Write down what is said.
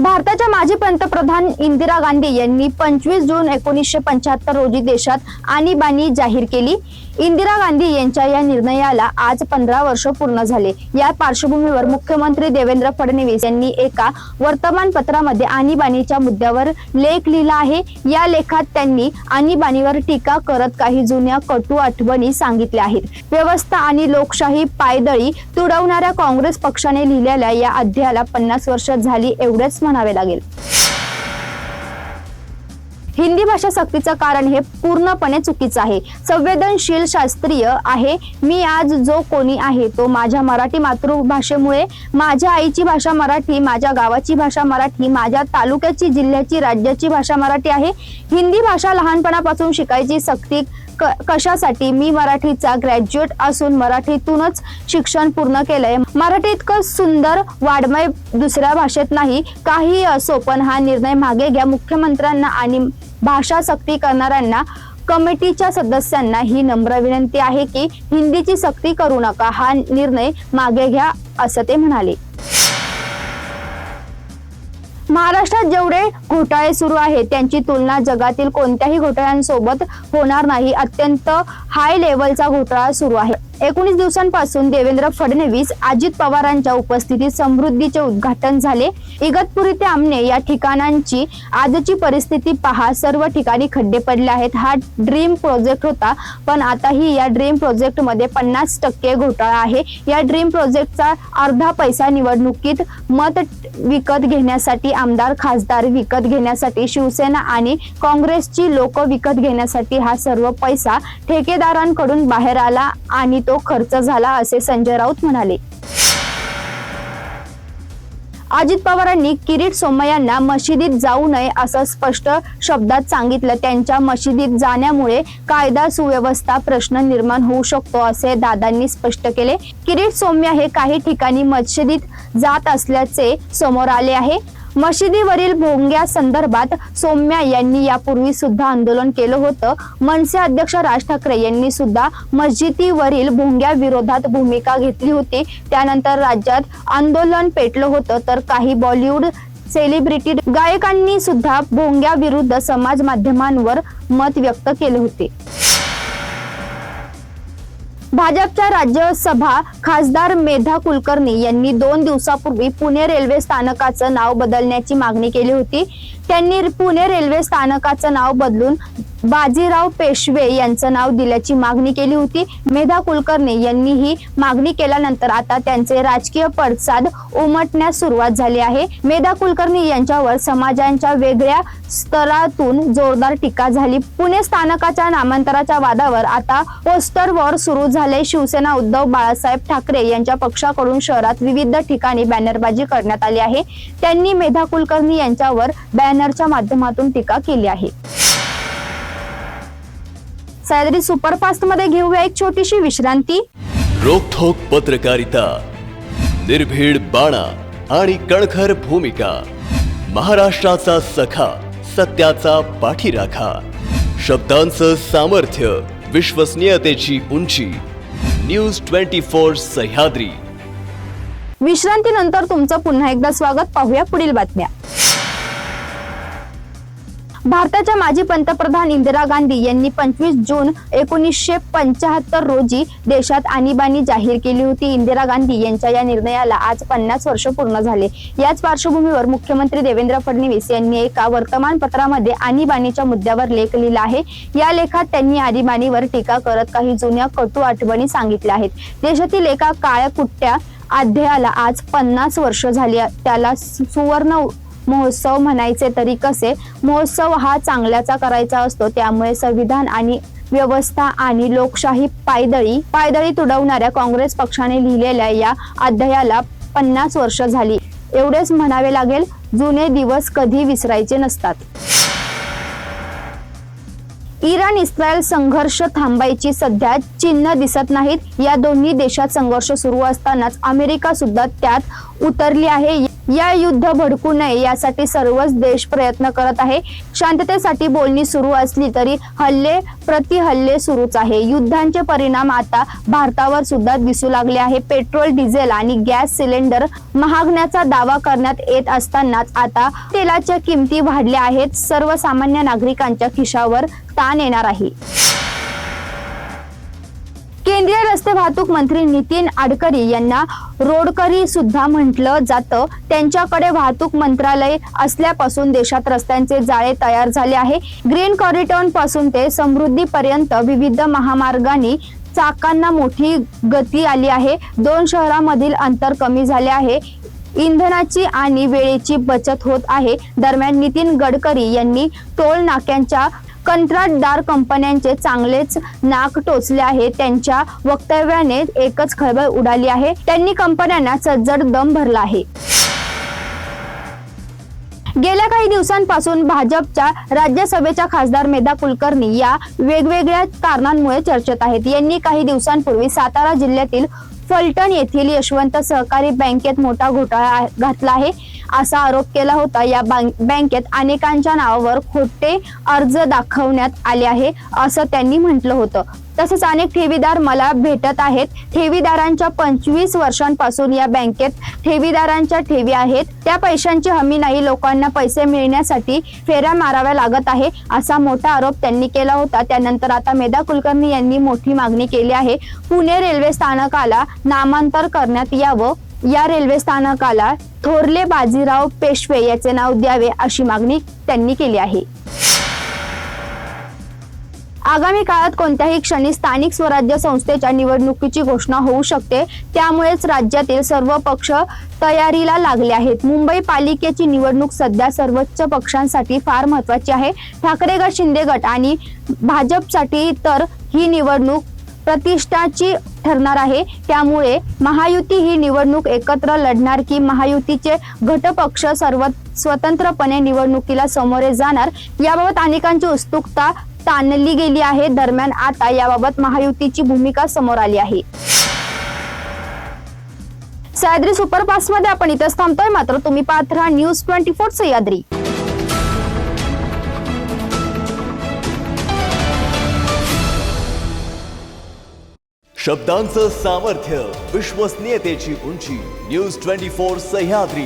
भारताच्या माजी पंतप्रधान इंदिरा गांधी यांनी पंचवीस जून एकोणीसशे पंच्याहत्तर रोजी देशात आणीबाणी जाहीर केली. इंदिरा गांधी यांच्या या निर्णयाला आज पंधरा वर्ष पूर्ण झाले. या पार्श्वभूमीवर मुख्यमंत्री देवेंद्र फडणवीस यांनी एका वर्तमानपत्रामध्ये आणीबाणीच्या मुद्द्यावर लेख लिहिला आहे. या लेखात त्यांनी आणीबाणीवर टीका करत काही जुन्या कटू आठवणी सांगितल्या आहेत. व्यवस्था आणि लोकशाही पायदळी तुडवणाऱ्या काँग्रेस पक्षाने लिहिलेल्या या अध्यायाला पन्नास वर्ष झाली एवढेच म्हणावे लागेल. हिंदी भाषा सक्तीचं कारण हे पूर्णपणे चुकीचं आहे. संवेदनशील शास्त्रीय आहे. मी आज जो कोणी आहे तो माझ्या मराठी मातृभाषेमुळे माझ्या आईची भाषा मराठी माझ्या गावाची भाषा मराठी माझ्या तालुक्याची जिल्ह्याची राज्याची भाषा मराठी आहे. हिंदी भाषा लहानपणापासून शिकायची सक्ती क- कशासाठी? मी मराठीचा ग्रॅज्युएट असून मराठीतूनच शिक्षण पूर्ण केलंय. मराठी इतकं सुंदर वाड्मय दुसऱ्या भाषेत नाही. काही असो पण हा निर्णय मागे घ्या. मुख्यमंत्र्यांना आणि भाषा सक्ती करणाऱ्यांना कमिटीच्या सदस्यांना ही नम्र विनंती आहे की हिंदीची सक्ती करू नका हा निर्णय मागे घ्या असं ते म्हणाले. महाराष्ट्रात जेवढे घोटाळे सुरू आहेत त्यांची तुलना जगातील कोणत्याही घोटाळ्यांसोबत होणार नाही. अत्यंत हाय लेवलचा घोटाळा सुरू आहे. एकोणीस दिवसांपासून देवेंद्र फडणवीस अजित पवारांच्या उपस्थितीत समृद्धीचे उद्घाटन झाले. इगतपुरी ते आमने या ठिकाणांची आजची परिस्थिती पहा सर्व ठिकाणी खड्डे पडले आहेत. हा ड्रीम प्रोजेक्ट होता पण आताही या ड्रीम प्रोजेक्टमध्ये पन्नास टक्के घोटाळा आहे. या ड्रीम प्रोजेक्टचा अर्धा पैसा निवडणुकीत मत विकत घेण्यासाठी आमदार खासदार विकत घेण्यासाठी शिवसेना आणि काँग्रेसची लोक विकत घेण्यासाठी हा सर्व पैसा ठेकेदारांकडून बाहेर आला आणि तो खर्च झाला असे संजय राऊत म्हणाले. अजित पवारांनी किरीट सोमय्यांना मशिदीत जाऊ नये असं स्पष्ट शब्दात सांगितलं. त्यांच्या मशिदीत जाण्यामुळे कायदा सुव्यवस्था प्रश्न निर्माण होऊ शकतो असे दादांनी स्पष्ट केले. किरीट सौम्य हे काही ठिकाणी मशिदीत जात असल्याचे समोर आले आहे. मशिदीवरील भोंग्या संदर्भात सौम्या यांनी यापूर्वी सुद्धा आंदोलन केलं होतं. मनसे अध्यक्ष राज ठाकरे यांनी सुद्धा मस्जिदीवरील भोंग्या विरोधात भूमिका घेतली होती. त्यानंतर राज्यात आंदोलन पेटलं होतं तर काही बॉलिवूड सेलिब्रिटी गायकांनी सुद्धा भोंग्या विरुद्ध समाज माध्यमांवर मत व्यक्त केले होते. भाजपच्या राज्यसभा खासदार मेधा कुलकर्णी यांनी दोन दिवसापूर्वी पुणे रेल्वे स्थानकाचं नाव बदलण्याची मागणी केली होती. त्यांनी पुणे रेल्वे स्थानकाचं नाव बदलून बाजीराव पेशवे यांचं नाव दिल्याची मागणी केली होती. मेधा कुलकर्णी यांनी ही मागणी केल्यानंतर आता त्यांचे राजकीय पडसाद उमटण्यास सुरुवात झाली आहे. मेधा कुलकर्णी यांच्यावर समाजांच्या वेगळ्या स्तरातून जोरदार टीका झाली. पुणे स्थानकाच्या नामांतराच्या वादावर आता पोस्टर वॉर सुरू झाले. शिवसेना उद्धव बाळासाहेब ठाकरे यांच्या पक्षाकडून शहरात विविध ठिकाणी बॅनरबाजी करण्यात आली आहे. त्यांनी मेधा कुलकर्णी यांच्यावर बॅनरच्या माध्यमातून टीका केली आहे. सह्याद्री सुपरफास्टमध्ये घेऊया एक छोटीशी विश्रांती. रोखोक पत्रकारिता निर्भीड बाणा आणि कणखर भूमिका महाराष्ट्राचा सखा सत्याचा पाठीराखा शब्दांचं सामर्थ्य विश्वसनीयतेची उंची न्यूज ट्वेंटी फोर सह्याद्री. विश्रांतीनंतर तुमचं पुन्हा एकदा स्वागत. पाहूया पुढील बातम्या. भारताच्या माजी पंतप्रधान इंदिरा गांधी यांनी पंचवीस जून एकोणीसशे पंचाहत्तर रोजी देशात आणीबाणी जाहीर केली होती. इंदिरा गांधी यांच्या या निर्णयाला आज पन्नास वर्ष पूर्ण झाले. याच पार्श्वभूमीवर मुख्यमंत्री देवेंद्र फडणवीस यांनी एका वर्तमानपत्रामध्ये आणीबाणीच्या मुद्द्यावर लेख लिहिला आहे. या लेखात त्यांनी आणीबाणीवर टीका करत काही जुन्या कटू आठवणी सांगितल्या आहेत. देशातील एका काळ्या कुट्ट्या अध्यायाला आज पन्नास वर्ष झाली त्याला सुवर्ण महोत्सव म्हणायचे तरी कसे? महोत्सव हा चांगल्याचा करायचा असतो. त्यामुळे संविधान आणि व्यवस्था आणि लोकशाही पायदळी पायदळी तुडवणाऱ्या काँग्रेस पक्षाने लिहिलेल्या या अध्यायाला पन्नास वर्ष झाली. एवढेच म्हणावे लागेल जुने दिवस कधी विसरायचे नसतात. इराण इस्रायल संघर्ष थांबायची सध्या चिन्ह दिसत नाहीत. या दोन्ही देशात संघर्ष सुरू असतानाच अमेरिका सुद्धा त्यात उतरली आहे. या युद्ध भडकू नये यासाठी सर्वच देश प्रयत्न करत आहे. शांततेसाठी बोलणी सुरू असली तरी हल्ले प्रति हल्ले सुरूच आहे. युद्धांचे परिणाम आता भारतावर सुद्धा दिसू लागले आहे. पेट्रोल डिझेल आणि गॅस सिलेंडर महागण्याचा दावा करण्यात येत असतानाच आता तेलाच्या किमती वाढल्या आहेत. सर्वसामान्य नागरिकांच्या खिशावर ताण येणार आहे. रस्ते वाहतूक मंत्री नितीन आडकरी यांना रोडकरी सुद्धा म्हटलं जातं. त्यांच्याकडे वाहतूक मंत्रालय असल्यापासून देशात रस्त्यांचे जाळे तयार झाले आहे. ग्रीन कॉरिडॉरपासून ते समृद्धीपर्यंत विविध महामार्गांनी चाकांना मोठी गती आली आहे. दोन शहरामधील अंतर कमी झाले आहे. इंधनाची आणि वेळेची बचत होत आहे. दरम्यान नितीन गडकरी यांनी टोल नाक्यांच्या कंत्राटदार कंपन्यांचे चांगलेच नाक टोचले आहे. त्यांच्या वक्तव्याने एकच खळबळ उडाली आहे. त्यांनी कंपन्यांना सज्जड दम भरला आहे. गेल्या काही दिवसांपासून भाजपच्या राज्यसभेच्या खासदार मेधा कुलकर्णी या वेगवेगळ्या कारणांमुळे चर्चेत आहेत. यांनी काही दिवसांपूर्वी सातारा जिल्ह्यातील फलटण येथील यशवंत सहकारी बँकेत मोठा घोटाळा घातला आहे असा आरोप केला होता. या बँकेत अनेकांच्या नावावर खोटे अर्ज दाखवण्यात आले आहे असं त्यांनी म्हटलं होतं. तसेच अनेक ठेवीदार मला भेटत आहेत. ठेवीदारांच्या पंचवीस वर्षांपासून या बँकेत ठेवीदारांच्या ठेवी आहेत. त्या पैशांची हमी नाही लोकांना पैसे मिळण्यासाठी फेऱ्या माराव्या लागत आहे असा मोठा आरोप त्यांनी केला होता. त्यानंतर आता मेधा कुलकर्णी यांनी मोठी मागणी केली आहे. पुणे रेल्वे स्थानकाला नामांतर करण्यात यावं. या रेल्वे स्थानकाला थोरले बाजीराव पेशवे याचे नाव द्यावे अशी मागणी त्यांनी केली आहे. आगामी काळात कोणत्याही क्षणी स्थानिक स्वराज्य संस्थेच्या निवडणुकीची घोषणा होऊ शकते. त्यामुळेच राज्यातील सर्व पक्ष तयारीला लागले आहेत. मुंबई पालिकेची निवडणूक सध्या सर्वोच्च पक्षांसाठी फार महत्वाची आहे. ठाकरे गट शिंदे गट आणि भाजपसाठी तर ही निवडणूक प्रतिष्ठाची ठरणार आहे. त्यामुळे महायुती ही निवडणूक एकत्र लढणार की महायुतीचे घटपक्ष सर्व स्वतंत्रपणे निवडणुकीला सामोरे जाणार? याबाबत अनेकांची उत्सुकता ताणली गेली आहे. दरम्यान आता याबाबत महायुतीची भूमिका समोर आली आहे. सह्याद्री सुपरफास्टमध्ये आपण इथंच थांबतोय. मात्र तुम्ही पाहत राहा न्यूज ट्वेंटी फोर सह्याद्री शब्दांचं सामर्थ्य विश्वसनीयतेची उंची न्यूज ट्वेंटी फोर सह्याद्री.